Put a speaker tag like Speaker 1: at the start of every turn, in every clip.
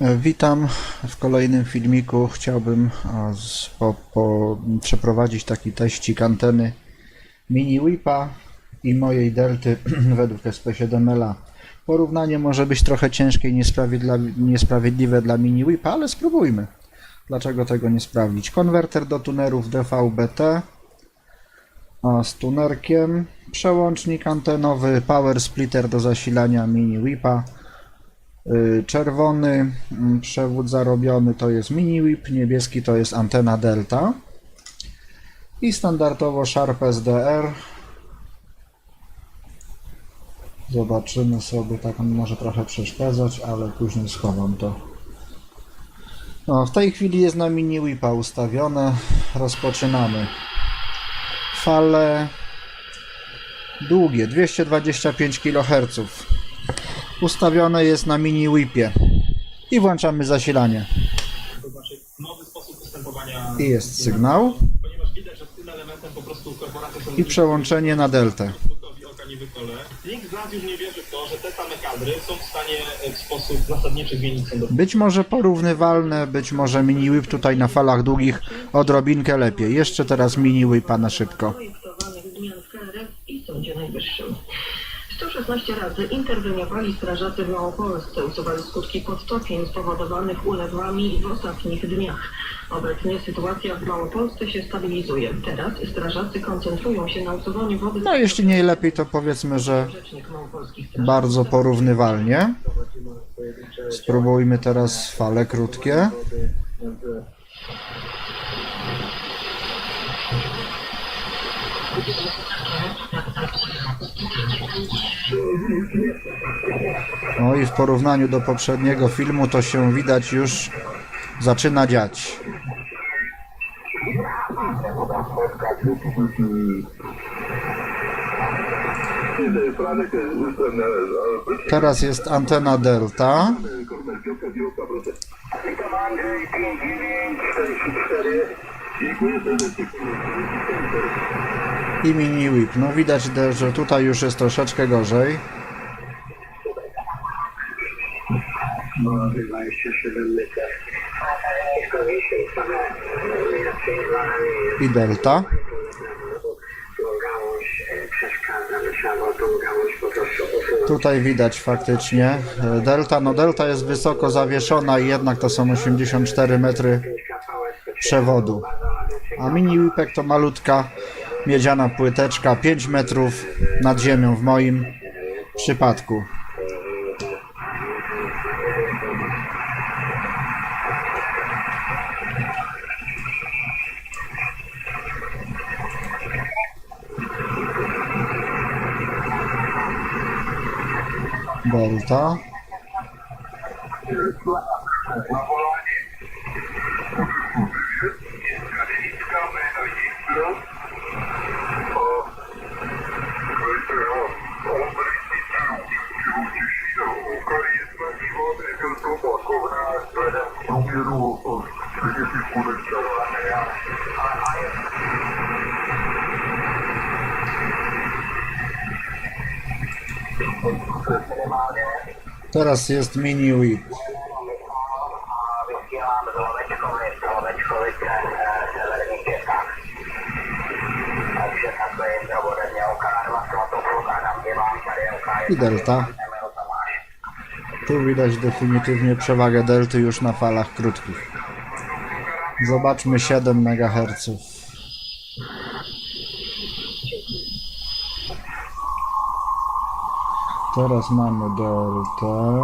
Speaker 1: Witam w kolejnym filmiku. Chciałbym po, po, przeprowadzić taki teścik anteny Mini Whipa i mojej Delty według SP7LA. Porównanie może być trochę ciężkie i niesprawiedliwe, dla Mini Whipa, ale spróbujmy. Dlaczego tego nie sprawdzić? Konwerter do tunerów DVB-T z tunerkiem, przełącznik antenowy, power splitter do zasilania Mini Whipa. Y, Czerwony mm, przewód zarobiony to jest mini whip, niebieski to jest antena delta i standardowo Sharp SDR. Zobaczymy sobie, tak on może trochę przeszkadzać, ale później schowam to. No, w tej chwili jest na mini whipa ustawione. Rozpoczynamy. Fale długie, 225 kHz ustawione jest na mini whipie. I włączamy zasilanie.
Speaker 2: To znaczy nowy sposób postępowania,
Speaker 1: i jest sygnał.
Speaker 2: Ponieważ widać, że tym elementem po prostu
Speaker 1: i przełączenie na deltę.
Speaker 2: Z nas już nie wierzy w to, że te same kadry są w stanie w sposób zasadniczy zmienić
Speaker 1: być może porównywalne, być może mini whip tutaj na falach długich odrobinkę lepiej. Jeszcze teraz mini whipa na szybko.
Speaker 3: Projektowanych zmian w i Sądzie Najwyższym. 116 razy interweniowali strażacy w Małopolsce, usuwali skutki podtopień spowodowanych ulewami w ostatnich dniach. Obecnie sytuacja w Małopolsce się stabilizuje. Teraz strażacy koncentrują się na usuwaniu wody.
Speaker 1: no jeśli nie lepiej to powiedzmy, że bardzo porównywalnie spróbujmy teraz fale krótkie No i w porównaniu do poprzedniego filmu to się widać już zaczyna dziać. Teraz jest antena delta. I mini whip. No widać, że tutaj już jest troszeczkę gorzej. I delta. Tutaj widać faktycznie delta. No delta jest wysoko zawieszona i jednak to są 84 metry przewodu. A mini whipek to malutka miedziana płyteczka 5 metrów nad ziemią w moim przypadku. Delta. Teraz jest mini whip. I delta. Tu widać definitywnie przewagę delty już na falach krótkich. Zobaczmy 7 MHz. Teraz mamy deltę.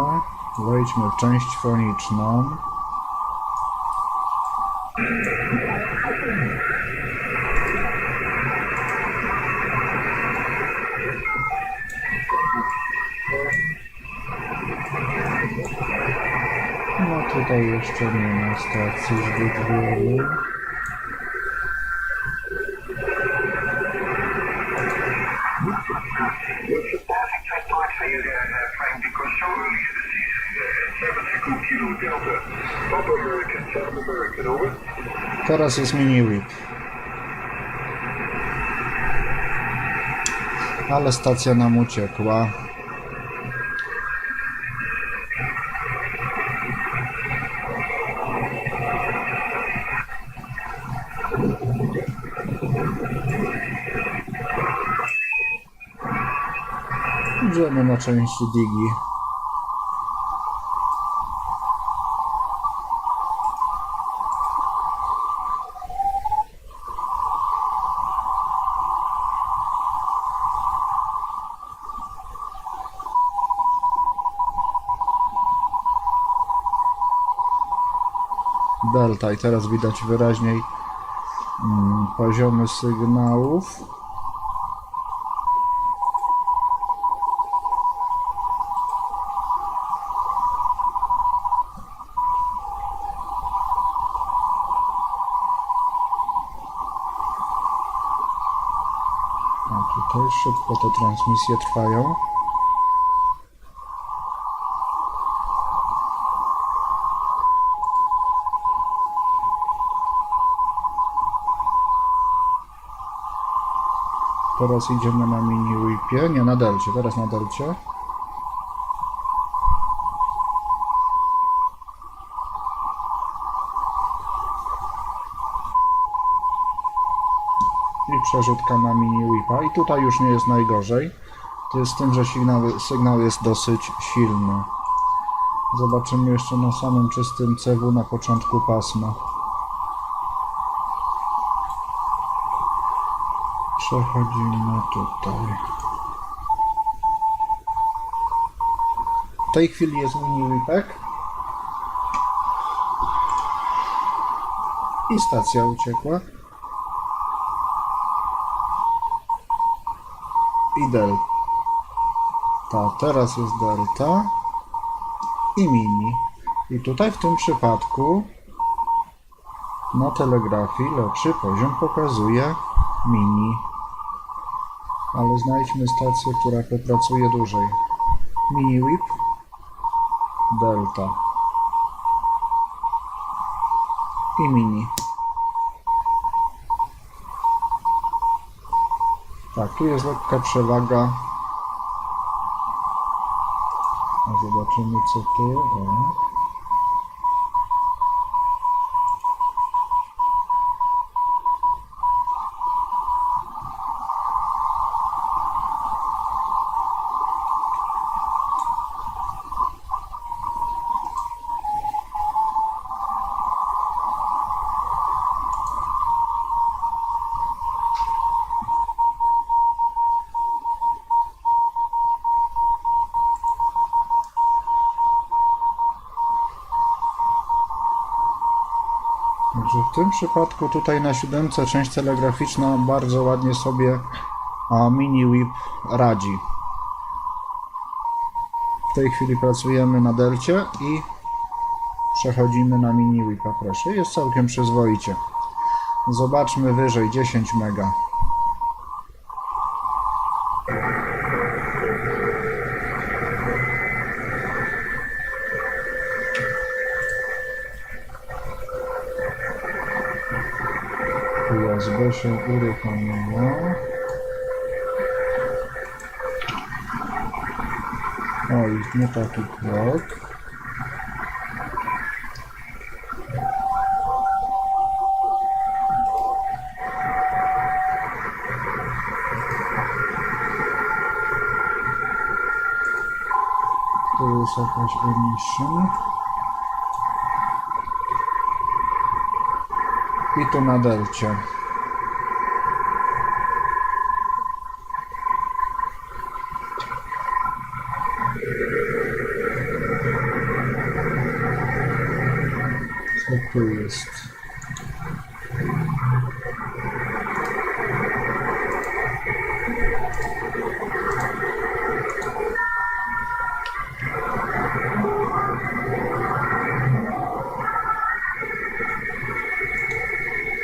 Speaker 1: Wejdźmy w część foniczną. Stacji. Teraz jest mini. Ale stacja nam uciekła. Idziemy na część Digi. Delta i teraz widać wyraźniej mm, poziomy sygnałów. A tutaj szybko te transmisje trwają. Teraz idziemy na mini whipie, nie na delcie, teraz na delcie. Przerzutka na mini whipa. I tutaj już nie jest najgorzej. To jest z tym, że sygnał, sygnał jest dosyć silny. Zobaczymy jeszcze na samym czystym CW na początku pasma. Przechodzimy tutaj. W tej chwili jest mini whipek. I stacja uciekła. I delta. Teraz jest delta. I mini. I tutaj w tym przypadku na telegrafii lepszy poziom pokazuje mini. Ale znajdźmy stację, która popracuje dłużej. Mini whip, delta i mini. Tak, tu jest lekka przewaga. A zobaczymy co tu. Także w tym przypadku tutaj na siódemce część telegraficzna bardzo ładnie sobie a, mini whip radzi. W tej chwili pracujemy na delcie i przechodzimy na mini whipa, proszę. Jest całkiem przyzwoicie. Zobaczmy wyżej 10 mega. Się uruchomiło. Oj, nie taki krok. Tu jest jakaś emission. I tu na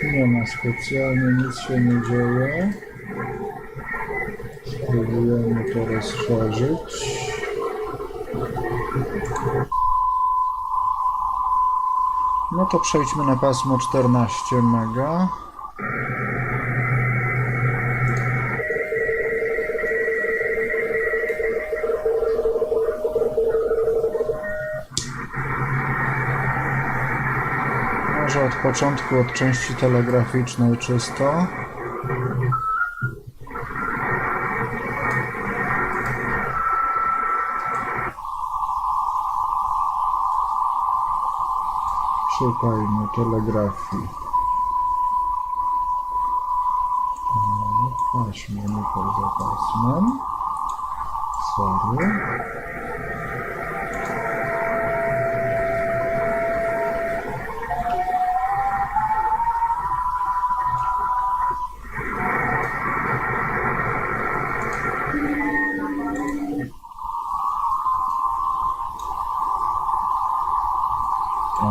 Speaker 1: Nie ma specjalnie, nic się nie dzieje. Spróbujemy to rozszerzyć. No to przejdźmy na pasmo 14 mega. początku od części telegraficznej czysto. Szukajmy telegrafii. Weźmy no, mi pod zapasmem. Sorry.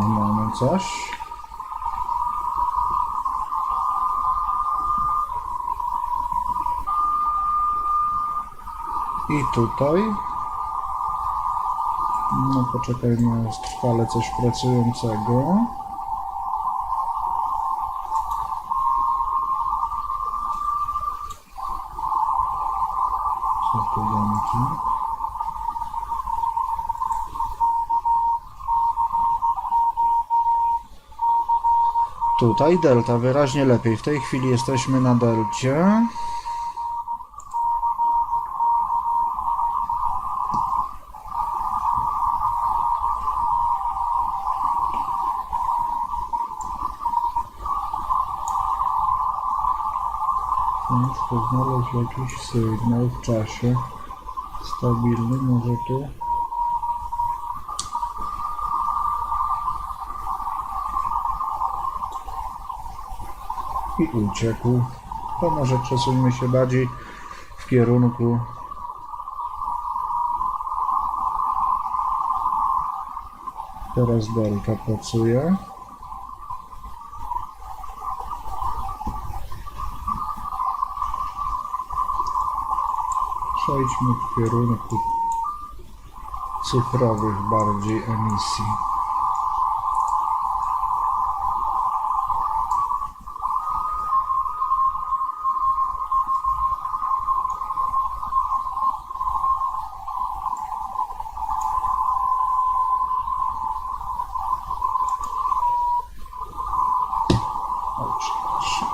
Speaker 1: Mamy coś. I tutaj. No poczekajmy, jest trwale coś pracującego. Co tu domki? Tutaj delta wyraźnie lepiej. W tej chwili jesteśmy na delcie. Ciężko znaleźć jakiś sygnał w czasie stabilny. Może tu. I uciekł. To może przesuńmy się bardziej w kierunku Teraz delta pracuje. Przejdźmy w kierunku cyfrowych bardziej emisji. O, przepraszam.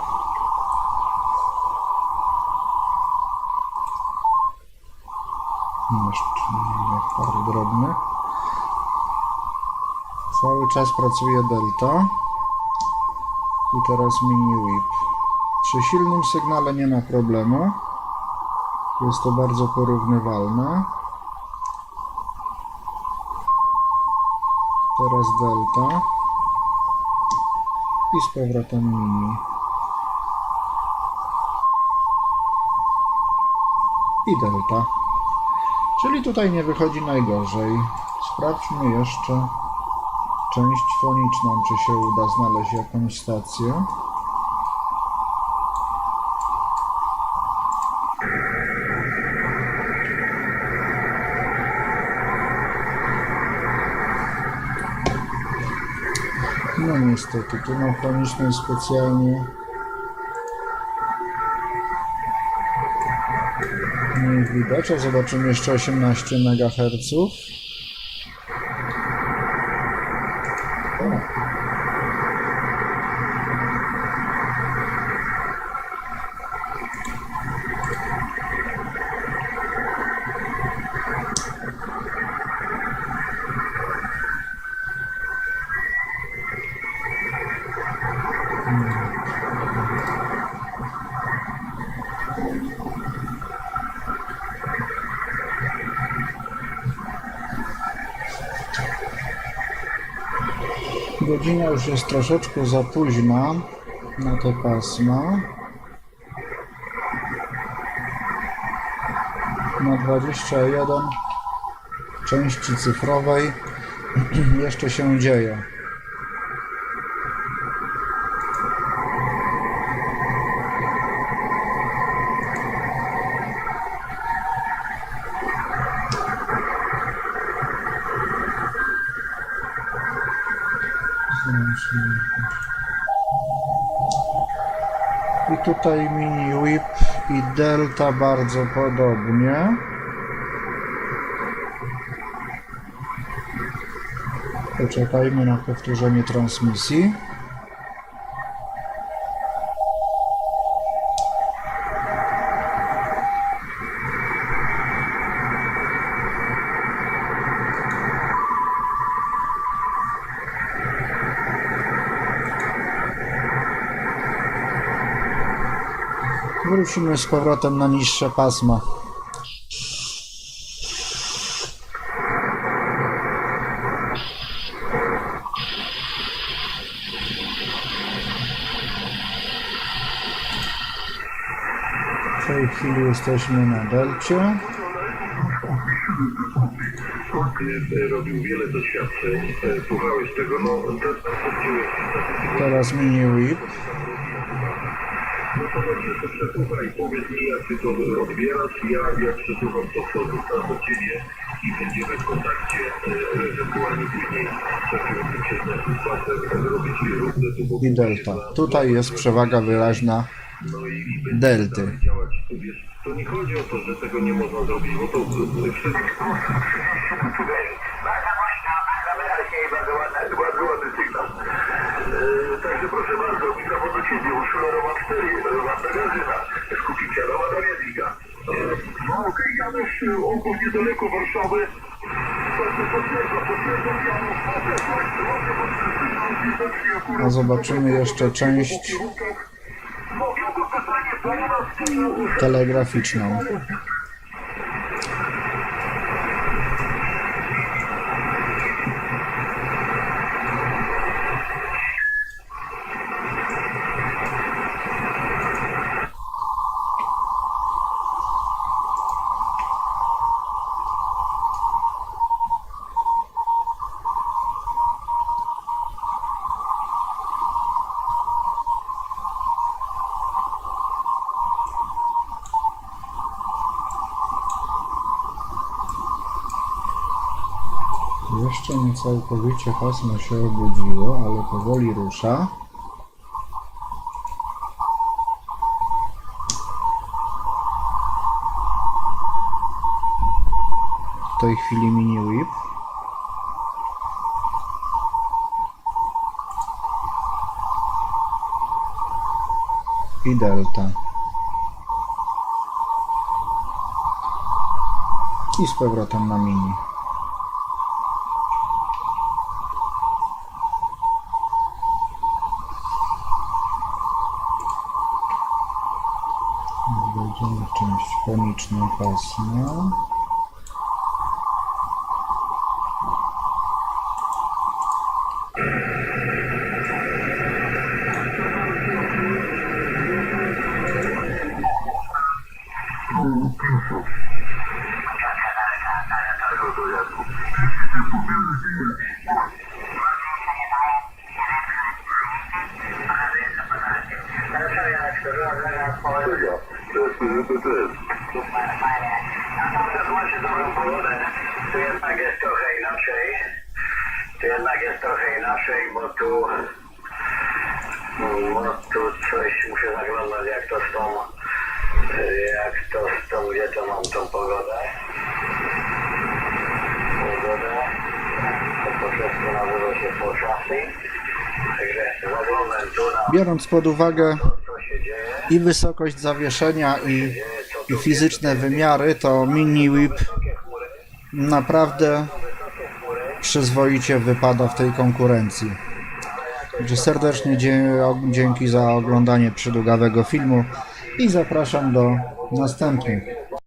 Speaker 1: Jeszcze parę drobnych. Cały czas pracuje delta. I teraz mini whip. Przy silnym sygnale nie ma problemu. Jest to bardzo porównywalne. Teraz delta. I z powrotem mini. I delta. Czyli tutaj nie wychodzi najgorzej. Sprawdźmy jeszcze część foniczną, czy się uda znaleźć jakąś stację. Niestety, tu na fonicznej specjalnie nie widać, a zobaczymy jeszcze 18 MHz. Już jest troszeczkę za późna na te pasma. Na 21 części cyfrowej jeszcze się dzieje. Tutaj mini whip i delta bardzo podobnie. Poczekajmy na powtórzenie transmisji. Wrócimy z powrotem na niższe pasma. W tej chwili jesteśmy na delcie.
Speaker 4: e, robił wiele doświadczeń, e, słuchałeś tego, no
Speaker 1: Teraz mini whip.
Speaker 4: To właśnie to przesłuchaj, powiedz mi jak ty to odbierasz, ja, ja przesłucham to, co zostało do ciebie i będziemy w kontakcie, e, ewentualnie później spacer, zrobić tu
Speaker 1: i delta. Tutaj jest przewaga wyraźna
Speaker 4: no i,
Speaker 1: delty.
Speaker 4: dalej działać. Tu wiesz, to nie chodzi o to, że tego nie można zrobić, bo to wszystko... Bardzo głośno, bardzo wyraźnie i bardzo ładny, bardzo ładny sygnał. E, Także proszę bardzo, mikrofon do ciebie, Urszula Roman 4, ładna gazyna, skupicia, nowa Damianika. No okej, Janusz, Ąków niedaleko Warszawy.
Speaker 1: A zobaczymy jeszcze część telegraficzną. Jeszcze nie całkowicie pasmo się obudziło, ale powoli rusza. W tej chwili mini whip. I delta. I z powrotem na mini. Wejdziemy w część foniczną pasma.
Speaker 4: Macie dobrą pogodę. Tu jednak jest trochę inaczej. Tu jednak jest trochę inaczej, bo tu bo tu coś muszę zaglądać jak to z tą jak to z tą, gdzie to mam tą pogodę. Pogodę. To po prostu nazywa się poszasy. Także zaglądam tu na
Speaker 1: Biorąc pod uwagę i wysokość zawieszenia i, i fizyczne wymiary, to mini whip naprawdę przyzwoicie wypada w tej konkurencji. Także serdecznie dzięki za oglądanie przydługawego filmu i zapraszam do następnych.